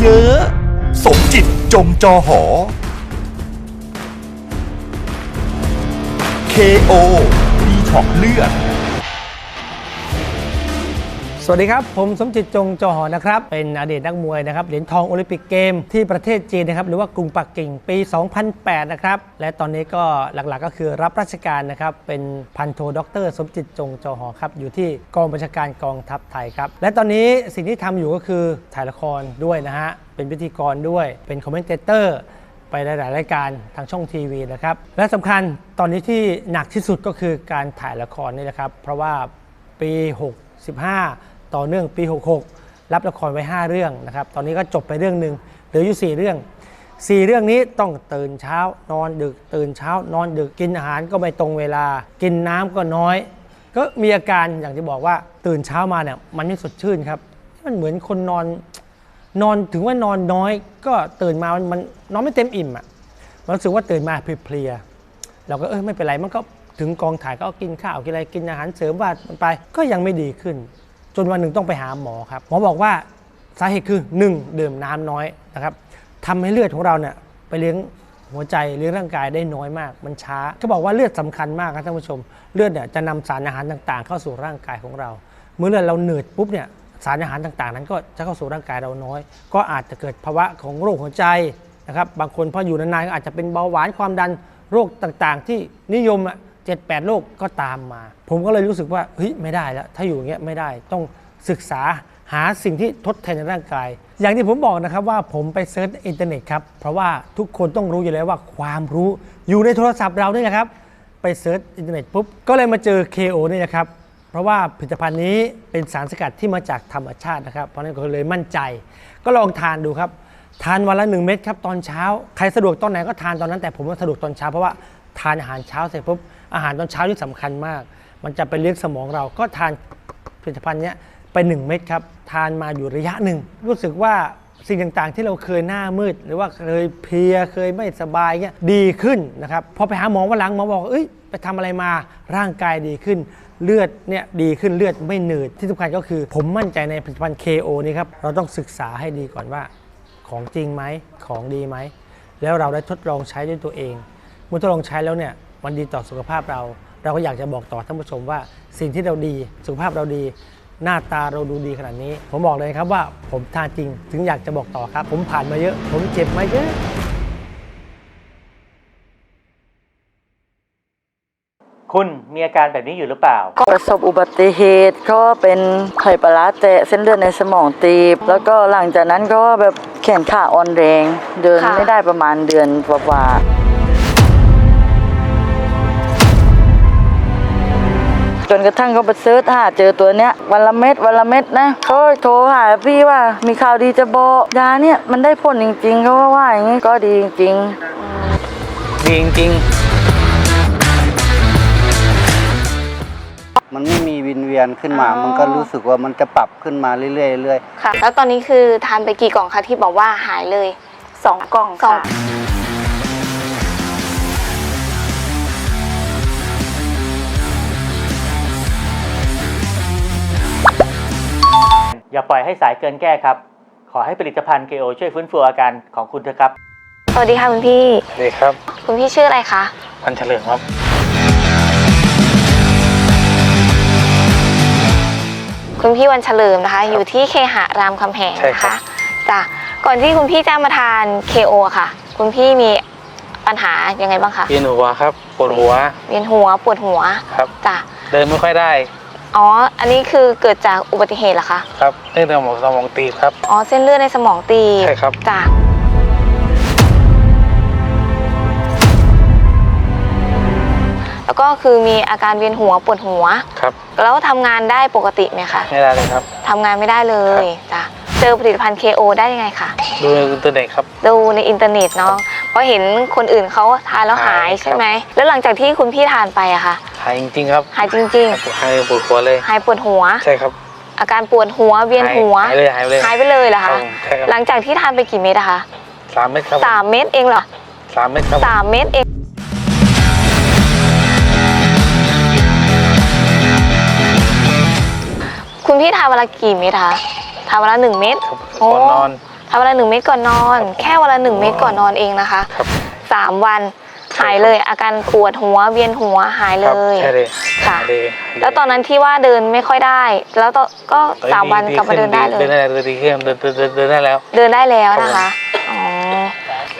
เยอะ สมจิตจงจอหอ KO ดีท็อกเลือด วัสดีครับ ผมสมจิตจงจอหอนะครับ เป็นอดีตนักมวยนะครับเหรียญทองโอลิมปิกเกมที่ประเทศจีนนะครับหรือว่ากรุงปักกิ่งปี 2008 นะครับ และตอนนี้ก็หลักๆก็คือรับราชการนะครับเป็นพันโทด็อกเตอร์สมจิตจงจอหอครับอยู่ที่กองบัญชาการกองทัพไทยครับ และตอนนี้สิ่งที่ทำอยู่ก็คือถ่ายละครด้วยนะฮะเป็นพิธีกรด้วยเป็นคอมเมนเตอร์ไปหลาย ๆ รายการทางช่องทีวีนะครับ และสำคัญตอนนี้ที่หนักที่สุดก็คือการถ่ายละครนี่แหละครับ เพราะว่าปี65 ต่อเนื่องปี 66 รับละครไว้ 5 เรื่องนะครับ ตอนนี้ก็จบไปเรื่องหนึ่งเหลืออยู่ 4 เรื่อง 4 เรื่องนี้ต้องตื่นเช้านอนดึก ตื่นเช้านอนดึกกินอาหารก็ไม่ตรงเวลา กินน้ำก็น้อย ก็มีอาการอย่างที่บอกว่าตื่นเช้ามาเนี่ยมันไม่สดชื่นครับ มันเหมือนคนนอนนอนถึงว่านอนน้อย ก็ตื่นมามันมันนอนไม่เต็มอิ่มอะมันรู้สึกว่าตื่นมาเพลียเราก็เออไม่เป็นไรมันก็ถึงกองถ่ายก็กินข้าวกินอะไรกินอาหารเสริมว่ามันไปก็ยังไม่ดีขึ้น จนวันหนึ่งต้องไปหาหมอครับหมอบอกว่าสาเหตุคือ 1. ดื่มน้ำน้อยนะครับทำให้เลือดของเราเนี่ยไปเลี้ยงหัวใจเลี้ยงร่างกายได้น้อยมาก มันช้าเขาบอกว่าเลือดสำคัญมากครับท่านผู้ชม เลือดเนี่ยจะนำสารอาหารต่างๆ เข้าสู่ร่างกายของเรา เมื่อเลือดเราเหนืดปุ๊บเนี่ยสารอาหารต่างๆ นั้นก็จะเข้าสู่ร่างกายเราน้อย ก็อาจจะเกิดภาวะของโรคหัวใจนะครับบางคนพออยู่นานๆก็อาจจะเป็นเบาหวานความดันโรคต่างๆ ที่นิยมอะ เจ็ดแปดโรคก็ตามมา ผมก็เลยรู้สึกว่าเฮ้ยไม่ได้แล้ว ถ้าอยู่อย่างเงี้ยไม่ได้ต้องศึกษาหาสิ่งที่ทดแทนในร่างกาย อย่างที่ผมบอกนะครับว่าผมไปเซิร์ชอินเทอร์เน็ตครับ เพราะว่าทุกคนต้องรู้อยู่แล้วว่าความรู้อยู่ในโทรศัพท์เรานี่แหละครับ ไปเซิร์ชอินเทอร์เน็ตปุ๊บ ก็เลยมาเจอ KO นี่นะครับ เพราะว่าผลิตภัณฑ์นี้เป็นสารสกัดที่มาจากธรรมชาตินะครับ เพราะฉะนั้นก็เลยมั่นใจ ก็ลองทานดูครับ ทานวันละ 1 เม็ดครับตอนเช้า ใครสะดวกตอนไหนก็ทานตอนนั้น แต่ผมว่าสะดวกตอนเช้าเพราะว่าทานอาหารเช้าเสร็จปุ๊บ อาหารตอนเช้าที่สำคัญมาก มันจะไปเลี้ยงสมองเราก็ทานผลิตภัณฑ์เนี้ยไป 1 เม็ดครับ ทานมาอยู่ระยะหนึ่ง รู้สึกว่าสิ่งต่างๆ ที่เราเคยหน้ามืด หรือว่าเคยเพลียเคยไม่สบายเงี้ยดีขึ้นนะครับพอไปหาหมอวันหลังหมอบอกเอ้ยไปทำอะไรมาร่างกายดีขึ้น เลือดเนี่ยดีขึ้นเลือดไม่หนืดที่สำคัญก็คือ ผมมั่นใจในผลิตภัณฑ์ KO นี้ครับเราต้องศึกษาให้ดีก่อนว่า ของจริงไหมของดีไหมแล้วเราได้ทดลองใช้ด้วยตัวเองเมื่อทดลองใช้แล้วเนี่ย มันดีต่อสุขภาพเรา เราก็อยากจะบอกต่อท่านผู้ชมว่าสิ่งที่เราดีสุขภาพเราดี หน้าตาเราดูดีขนาดนี้ ผมบอกเลยครับว่าผมทานจริงถึงอยากจะบอกต่อครับ ผมผ่านมาเยอะ ผมเจ็บมาเยอะคุณมีอาการแบบนี้อยู่หรือเปล่าประสบอุบัติเหตุก็เป็นไขปลาร้าแตะเส้นเลือดในสมองตีบ แล้วก็หลังจากนั้นก็แบบแขนขาอ่อนแรง เดินค่ะไม่ได้ประมาณเดือนกว่าๆ จนกระทั่งเขาไปเซิร์ชหาเจอตัวเนี้ยวันละเม็ดวันละเม็ดนะเขาโทรหาพี่ว่ามีข่าวดีจะบอกยาเนี่ยมันได้ผลจริงๆเขาว่าว่าอย่างนี้ก็ดีจริงๆดีจริงมันไม่มีวินเวียนขึ้นมาอ๋อมันก็รู้สึกว่ามันจะปรับขึ้นมาเรื่อยๆเรื่อยค่ะ แล้วตอนนี้คือทานไปกี่กล่องคะที่บอกว่าหายเลยสองกล่องสองค่ะ อย่าปล่อยให้สายเกินแก้ครับ ขอให้ผลิตภัณฑ์ KO ช่วยฟื้นฟูอาการของคุณเถอะครับ สวัสดีค่ะคุณพี่ ดีครับคุณพี่ชื่ออะไรคะ พันเฉลิมครับ คุณพี่วันเฉลิมนะคะ อยู่ที่เคหะรามคำแหงใช่นะครัคะบ จ้ะก่อนที่คุณพี่จะมาทาน KO ค่ะ คุณพี่มีปัญหายังไงบ้างคะเวียนหัวครับปวดหัวเวียนหัวปวดหัวครับ จ้ะเดินไม่ค่อยได้ อ๋อ อันนี้คือเกิดจากอุบัติเหตุเหรอคะ ครับเส้นเลือดสมองสมองตีบครับ อ๋อ เส้นเลือดในสมองตีบใช่ครับ จ้ะแล้วก็คือมีอาการเวียนหัวปวดหัว ครับแล้วทำงานได้ปกติไหมคะไม่ได้เลยครับ ทำงานไม่ได้เลยจ้ะเจอผลิตภัณฑ์ KO ได้ยังไงคะ ดูในอินเทอร์เน็ตครับ ดูในอินเทอร์เน็ตเนาะเพราะเห็นคนอื่นเขาทานแล้วหายหายครับใช่ไหม แล้วหลังจากที่คุณพี่ทานไปอะค่ะ หายจริงๆครับหายจริง หายปวดหัวเลย ๆ หายปวดหัว ใช่ครับอาการปวดหัวเวียนหัว หายเลยหายเลยหายไปเลยเหรอครัคะบผมใช่ครับหลังจากที่ทานไปกี่เม็ดอะคะสามเม็ดครับสามเม็ดเองเหรอสามเม็ดครับสามเม็ดเองคุณพี่ทานวันละกี่เม็ดคะทานวันละหนึ่งเม็ด ครับโอ้ ก่อนนอน ทานวันละหนึ่งเม็ดก่อนนอน แค่วันละหนึ่งเม็ดก่อนนอนเองนะคะครับ สามวัน หายเลยอาการปวดหัวเวียนหัวหายคเลรับย ใช่เลยค่ะ เลยแล้วตอนนั้นที่ว่าเดินไม่ค่อยได้ แล้วต่อก็เอ้ยสามวันดีกลับมาเดินได้เลเดิย นได้แล้วเดินดีขึ้นเดินเดินเดินเดินได้แล้ว เดินได้แล้วนะคะอ๋อ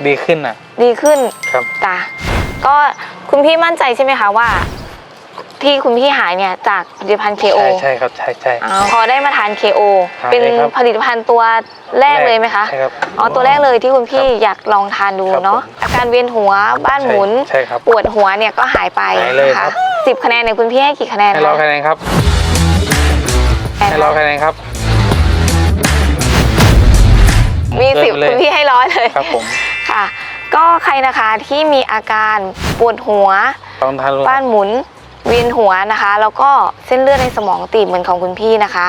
ดีขึ้นอะดีขึ้นครับ จ้ะก็คุณพี่มั่นใจใช่ไหมคะว่า ที่คุณพี่หายเนี่ยจากผลิตภัณฑ์ KO ใช่ใช่ครับใช่ใช่ อ๋อพอได้มาทาน KO หายเป็นครับผลิตภัณฑ์ตัวแรกเลยไหมคะใช่ครับอ๋อตัวแรกเลยที่คุณพี่ครับอยากลองทานดูครับเนาะผมอาการเวียนหัวบ้านหมุนใช่ครับปวดหัวเนี่ยก็หายไปหายเลยนะครัคะบสิบคะแนนเนี่ยคุณพี่ให้กี่คะแนนให้เราคะแนนครับให้เราคะแนนครับ มีสิบเกินเลย คุณพี่ให้ร้อยเลยครับผมค่ะ ก็ใครนะคะที่มีอาการปวดหัวลองทานดูบ้านหมุน เวียนหัวนะคะ แล้วก็เส้นเลือดในสมองตีบเหมือนของคุณพี่นะคะ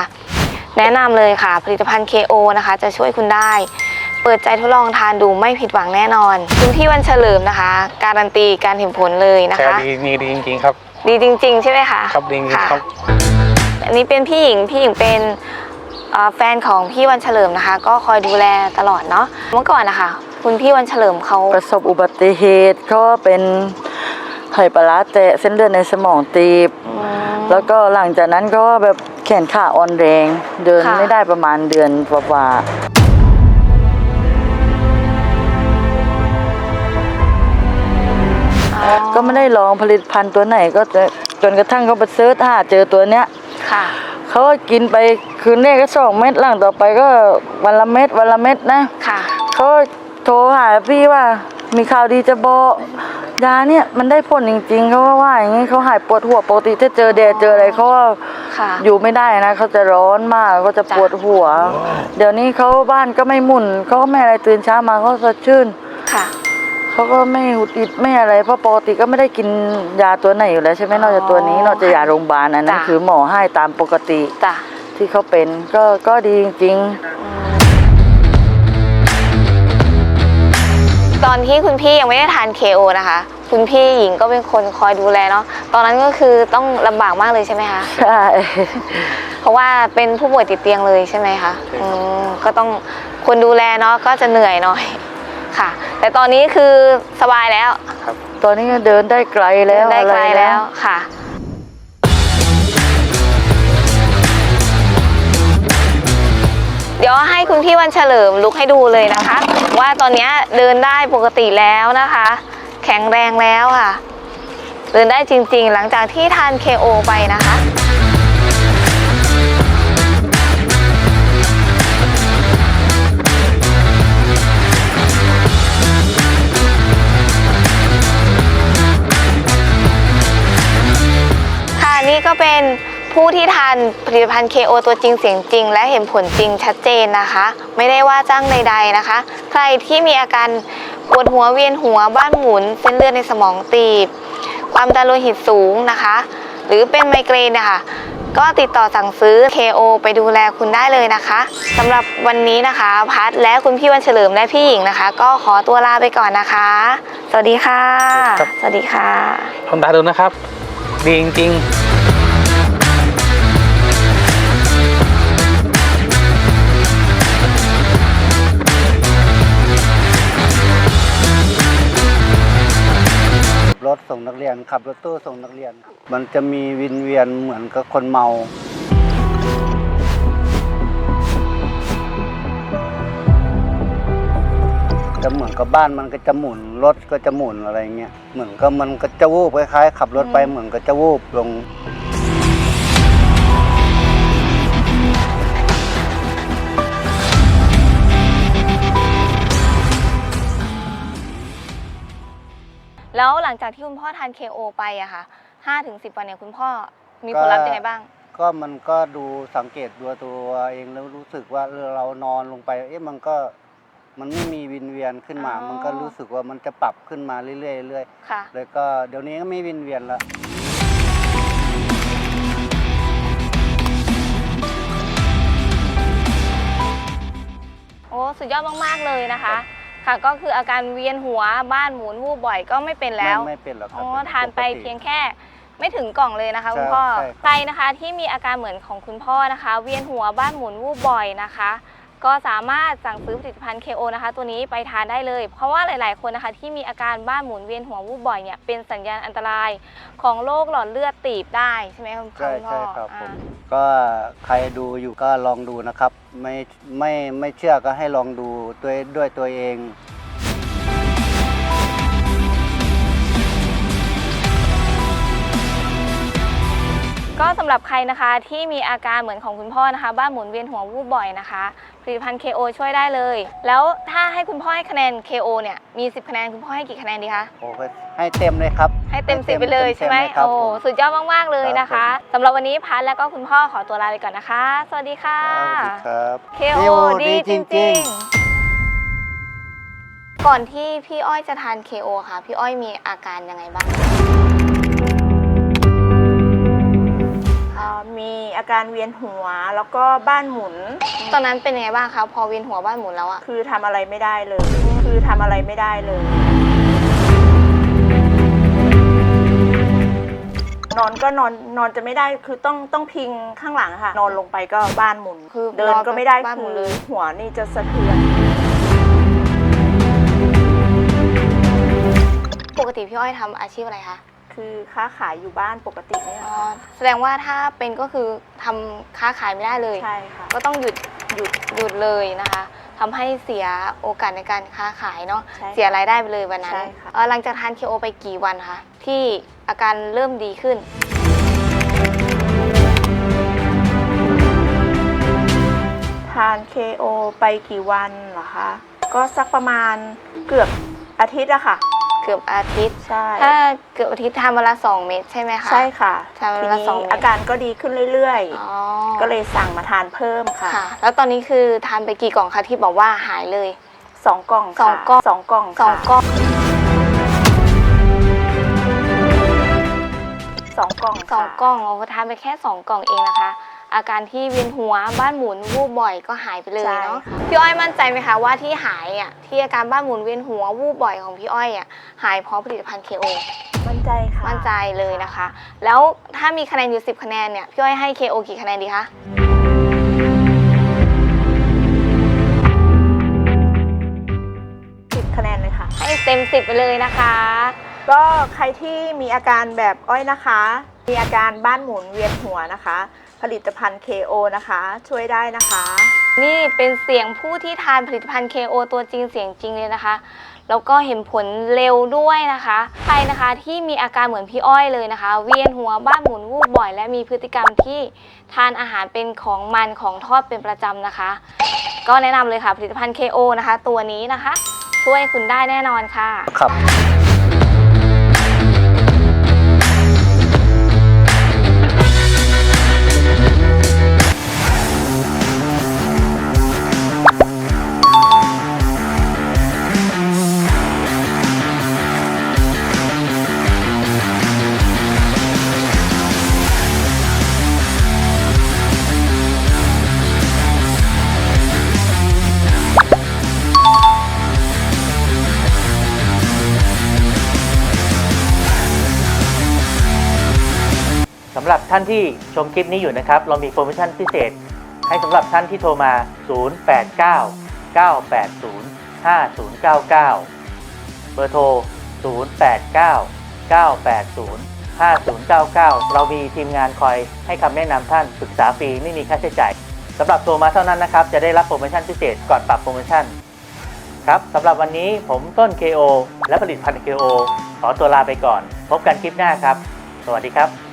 แนะนำเลยค่ะ ผลิตภัณฑ์ KO นะคะ จะช่วยคุณได้ เปิดใจทดลองทานดูไม่ผิดหวังแน่นอน คุณพี่วันเฉลิมนะคะ การันตีการเห็นผลเลยนะใช่คะ ดีดีดีจริงๆครับ ดีจริง ๆ ใช่ไหมคะ ครับดีจริงค่ะๆครับ อันนี้เป็นพี่หญิง พี่หญิงเป็นเอ่อแฟนของพี่วันเฉลิมนะคะ ก็คอยดูแลตลอดเนาะ เมื่อก่อนนะคะ คุณพี่วันเฉลิมเขาประสบอุบัติเหตุเขาเป็น ไห่ปลาร้าแตะเส้นเลือดในสมองตีบอืมแล้วก็หลังจากนั้นก็แบบแขนขาอ่อนแรง เดินค่ะ ไม่ได้ประมาณเดือนกว่าๆก็ไม่ได้ลองผลิตภัณฑ์ตัวไหนก็จะจนกระทั่งเขาไปเซิร์ชหาเจอตัวเนี้ยค่ะเขาก็กินไปคืนแรกก็สองเม็ดหลังต่อไปก็วันละเม็ดวันละเม็ดนะค่ะ เขาโทรหาพี่ว่า มีข่าวดีจะบอกยาเนี่ยมันได้ผลจริงๆเขาว่าว่าอย่างนี้เขาหายปวดหัวปกติถ้าเจอแดดเจออะไรเขาว่าค่ะ อยู่ไม่ได้นะเขาจะร้อนมากเขาจะปวดหัว เดี๋ยวนี้เขาบ้านก็ไม่หมุนเขาก็ไม่อะไรตื่นเช้ามาเขาสดชื่นค่ะเขาก็ไม่หุดอิดไม่อะไรเพราะปกติก็ไม่ได้กินยาตัวไหนอยู่แล้วใช่ไหมนอกจากตัวนี้นอกจากยาโรงพยาบาลอันนั้นจ้ะคือหมอให้ตามปกติจ้ะที่เขาเป็นก็ก็ดีจริงๆต อนที่คุณพี่ยังไม่ได้ทาน KO นะคะ คุณพี่หญิงก็เป็นคนคอยดูแลเนาะตอนนั้นก็คือต้องลำบากมากเลยใช่ไหมคะ ใช่ เพราะว่าเป็นผู้ป่วยติดเตียงเลยใช่ไหมคะอืมก็ต้องคนดูแลเนาะก็จะเหนื่อยหน่อยค่ะ แต่ตอนนี้คือสบายแล้ว ตอนนี้ก็เดินได้ไกลแล้วได้ไกลอะไรแล้วค่ะ คุณพี่วันเฉลิมลุกให้ดูเลยนะคะ ว่าตอนนี้เดินได้ปกติแล้วนะคะ แข็งแรงแล้วค่ะ เดินได้จริงๆ หลังจากที่ทาน KO ไปนะคะค่ะนี่ก็เป็น ผู้ที่ทานผลิตภัณฑ์ KO ตัวจริงเสียงจริง และเห็นผลจริงชัดเจนนะคะ ไม่ได้ว่าจ้างใด ๆนะคะ ใครที่มีอาการปวดหัวเวียนหัวบ้านหมุน เส้นเลือดในสมองตีบ ความดันโลหิตสูงนะคะ หรือเป็นไมเกรนนะคะก็ติดต่อสั่งซื้อ KO ไปดูแลคุณได้เลยนะคะสำหรับวันนี้นะคะพัดและคุณพี่วันเฉลิมและพี่หญิงนะคะ ก็ขอตัวลาไปก่อนนะคะ สวัสดีค่ะครับสวัสดีค่ะลองทานดูนะครับ ดีจริงๆ นักเรียนขับรถตู้ส่งนักเรียน มันจะมีวินเวียนเหมือนกับคนเมา จะเหมือนกับบ้านมันก็จะหมุนรถก็จะหมุนอะไรเงี้ยเหมือนกับมันก็จะวูบคล้ายๆขับรถไปเหมือนก็จะวูบลง แล้วหลังจากที่คุณพ่อทาน KO ไปอะค่ะ5ถึง10วันเนี่ยคุณพ่อมีผลลัพธ์ยังไงบ้าง ก็มันก็ดูสังเกตดูตัวเองแล้วรู้สึกว่าเออเรานอนลงไป เอ๊ะมันก็มันไม่มีวินเวียนขึ้นมา อ๋อ มันก็รู้สึกว่ามันจะปรับขึ้นมาเรื่อยๆเรื่อยค่ะ ๆแล้วก็เดี๋ยวนี้ก็ไม่วินเวียนแล้วโอ้สุดยอดมาก ๆ เลยนะคะ ค่ะก็คืออาการเวียนหัวบ้านหมุนวูบบ่อยก็ไม่เป็นแล้ว ไม่ไม่เป็นหรอกครัอ๋บอเป็นทานไปปกติ เพียงแค่ไม่ถึงกล่องเลยนะคะใช่คุณพ่อใช่ครับ ใครนะคะที่มีอาการเหมือนของคุณพ่อนะคะ เวียนหัวบ้านหมุนวูบบ่อยนะคะ ก็สามารถสั่งซื้อผลิตภัณฑ์ KO นะคะ ตัวนี้ไปทานได้เลย เพราะว่าหลาย ๆ คนนะคะ ที่มีอาการบ้านหมุนเวียนหัววูบบ่อยเนี่ยเป็นสัญญาณอันตรายของโรคหลอดเลือดตีบได้ใช่ไหมคุณพ่อใช่คุณพ่อใช่ครับผมอ่าก็ใครดูอยู่ก็ลองดูนะครับ ไม่ไม่ไม่เชื่อก็ให้ลองดูด้วยด้วยตัวเอง ก็สำหรับใครนะคะที่มีอาการเหมือนของคุณพ่อนะคะ บ้านหมุนเวียนหัววูบบ่อยนะคะผลิตภัณฑ์ KO ช่วยได้เลย แล้วถ้าให้คุณพ่อให้คะแนน KO เนี่ยมี 10 คะแนนคุณพ่อให้กี่คะแนนดีคะโอ้ก็ให้เต็มเลยครับ ให้เต็มสิบไปเลยใช่ไหมต็ๆครับโอ้ผมสุดยอดมากๆเลยนะครัคะบผมสำหรับวันนี้พัทแล้วก็คุณพ่อขอตัวลาไปก่อนนะคะ สวัสดีค่ะครับ KO ดีจริง ๆก่อนที่พี่อ้อยจะทาน KO ค่ะ พี่อ้อยมีอาการยังไงบ้าง มีอาการเวียนหัวแล้วก็บ้านหมุน ตอนนั้นเป็นยังไงบ้างคะพอเวียนหัวบ้านหมุนแล้วอะคือทำอะไรไม่ได้เลย คือทำอะไรไม่ได้เลย นอนก็นอนนอนจะไม่ได้คือต้องต้องพิงข้างหลังค่ะ นอนลงไปก็บ้านหมุนคือเดินก็ไม่ได้บ้านหคืมุนอเลย หัวนี่จะสะเทือน ปกติพี่อ้อยทำอาชีพอะไรคะ คือค้าขายอยู่บ้านปกติเนี่ยอ๋อแสดงว่าถ้าเป็นก็คือทำค้าขายไม่ได้เลย ใช่ค่ะ ก็ต้องหยุดหยุดหยุดเลยนะคะทำให้เสียโอกาสในการค้าขายเนาะใช่ค่ะเสียรายได้ไปเลยวันนั้นใช่ค่ะ เอ่อหลังจากทานเคโอไปกี่วันคะที่อาการเริ่มดีขึ้น ทาน KO ไปกี่วันเหรอคะ ก็สักประมาณเกือบอาทิตย์อะค่ะ เกือบอาทิตย์ ใช่ถ้าเกือบอาทิตย์ทานวันละสองเม็ดใช่ไหมคะ ใช่ค่ะทานวันทีละนี้สองเม็ดอาการก็ดีขึ้นเรื่อยอ๋อๆ ก็เลยสั่งมาทานเพิ่มค่ะ ค่ะ แล้วตอนนี้คือทานไปกี่กล่องคะที่บอกว่าหายเลย สองกล่องสองค่ะกล่อง สองกล่องสองค่ะกล่องสองกล่องสองค่ะ กล่องโอ้ทานไปแค่สองกล่องเองนะคะ อาการที่เวียนหัวบ้านหมุนวูบบ่อยก็หายไปเลยเนาะใช่ค่ะพี่อ้อยมั่นใจไหมคะว่าที่หายอะที่อาการบ้านหมุนเวียนหัววูบบ่อยของพี่อ้อยอะหายเพราะผลิตภัณฑ์ KO มั่นใจค่ะมั่นใจเลยนะคะ แล้วถ้ามีคะแนนอยู่ 10 คะแนนเนี่ยพี่อ้อยให้ KO กี่คะแนนดีคะสิบคะแนนเลยค่ะ ให้เต็ม 10 ไปเลยนะคะ ก็ใครที่มีอาการแบบอ้อยนะคะ มีอาการบ้านหมุนเวียนหัวนะคะ ผลิตภัณฑ์ KO นะคะ ช่วยได้นะคะ นี่เป็นเสียงผู้ที่ทานผลิตภัณฑ์ KO ตัวจริงเสียงจริงเลยนะคะ แล้วก็เห็นผลเร็วด้วยนะคะ ใครนะคะที่มีอาการเหมือนพี่อ้อยเลยนะคะ เวียนหัวบ้านหมุนวูบบ่อย และมีพฤติกรรมที่ทานอาหารเป็นของมันของทอดเป็นประจำนะคะ ก็แนะนำเลยค่ะผลิตภัณฑ์ KO นะคะ ตัวนี้นะคะ ช่วยคุณได้แน่นอนค่ะ ครับ ท่านที่ชมคลิปนี้อยู่นะครับ เรามีโปรโมชั่นพิเศษ ให้สำหรับท่านที่โทรมา 089 980 5099 เบอร์โทร 089 980 5099 เรามีทีมงานคอยให้คำแนะนำท่านปรึกษาฟรีไม่มีค่าใช้จ่ายสำหรับโทรมาเท่านั้นนะครับ จะได้รับโปรโมชั่นพิเศษก่อนปรับโปรโมชั่นครับสำหรับวันนี้ผมต้น KO และผลิตภัณฑ์ KO ขอตัวลาไปก่อน พบกันคลิปหน้าครับ สวัสดีครับ